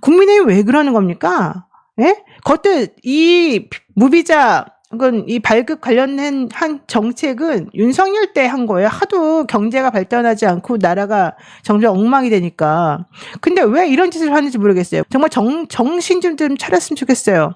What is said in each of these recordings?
국민의힘 왜 그러는 겁니까? 예? 그것도 이 무비자 그건 이 발급 관련된 한 정책은 윤석열 때 한 거예요. 하도 경제가 발전하지 않고 나라가 점점 엉망이 되니까. 근데 왜 이런 짓을 하는지 모르겠어요. 정말 정, 정신 좀, 좀 차렸으면 좋겠어요.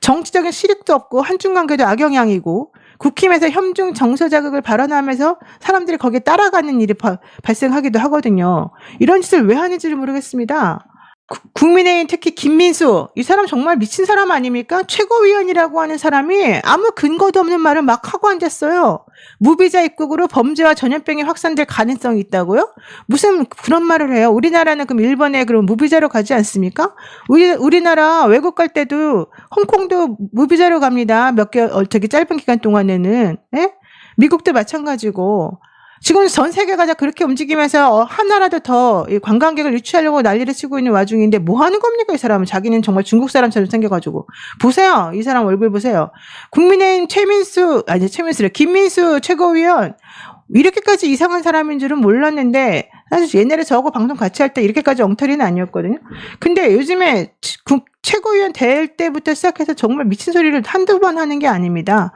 정치적인 실익도 없고 한중 관계도 악영향이고 국힘에서 현중 정서 자극을 발언하면서 사람들이 거기에 따라가는 일이 바- 발생하기도 하거든요. 이런 짓을 왜 하는지를 모르겠습니다. 구- 국민의힘 특히 김민수 이 사람 정말 미친 사람 아닙니까? 최고위원이라고 하는 사람이 아무 근거도 없는 말을 막 하고 앉았어요. 무비자 입국으로 범죄와 전염병이 확산될 가능성이 있다고요? 무슨 그런 말을 해요? 우리나라는 그럼 일본에 그럼 무비자로 가지 않습니까? 우리 우리나라 외국 갈 때도 홍콩도 무비자로 갑니다. 몇 개월 어, 되게 짧은 기간 동안에는 예? 미국도 마찬가지고 지금 전 세계가 다 그렇게 움직이면서 어, 하나라도 더이 관광객을 유치하려고 난리를 치고 있는 와중인데 뭐 하는 겁니까 이 사람은 자기는 정말 중국 사람처럼 생겨가지고 보세요 이 사람 얼굴 보세요 국민의힘 최민수 아니 최민수래 김민수 최고위원 이렇게까지 이상한 사람인 줄은 몰랐는데 사실 옛날에 저하고 방송 같이 할 때 이렇게까지 엉터리는 아니었거든요. 근데 요즘에 치- 국- 최고위원 될 때부터 시작해서 정말 미친 소리를 한두 번 하는 게 아닙니다.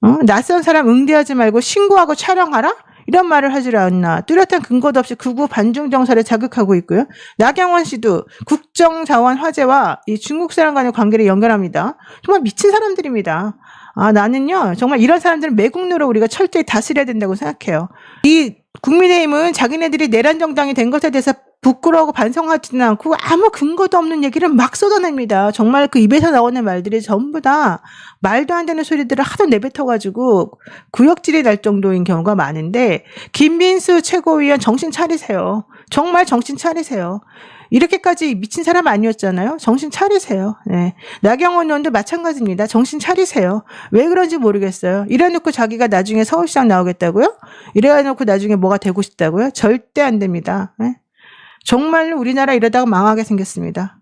어? 낯선 사람 응대하지 말고 신고하고 촬영하라? 이런 말을 하질 않나. 뚜렷한 근거도 없이 극우 반중 정서를 자극하고 있고요. 나경원 씨도 국정자원 화제와 이 중국 사람 간의 관계를 연결합니다. 정말 미친 사람들입니다. 아, 나는요, 정말 이런 사람들은 매국노로 우리가 철저히 다스려야 된다고 생각해요. 이 국민의힘은 자기네들이 내란 정당이 된 것에 대해서 부끄러워하고 반성하지는 않고 아무 근거도 없는 얘기를 막 쏟아냅니다. 정말 그 입에서 나오는 말들이 전부 다 말도 안 되는 소리들을 하도 내뱉어가지고 구역질이 날 정도인 경우가 많은데 김민수 최고위원 정신 차리세요. 정말 정신 차리세요. 이렇게까지 미친 사람 아니었잖아요. 정신 차리세요. 네. 나경원 의원도 마찬가지입니다. 정신 차리세요. 왜 그런지 모르겠어요. 이래놓고 자기가 나중에 서울시장 나오겠다고요? 이래놓고 나중에 뭐가 되고 싶다고요? 절대 안 됩니다. 네. 정말로 우리나라 이러다가 망하게 생겼습니다.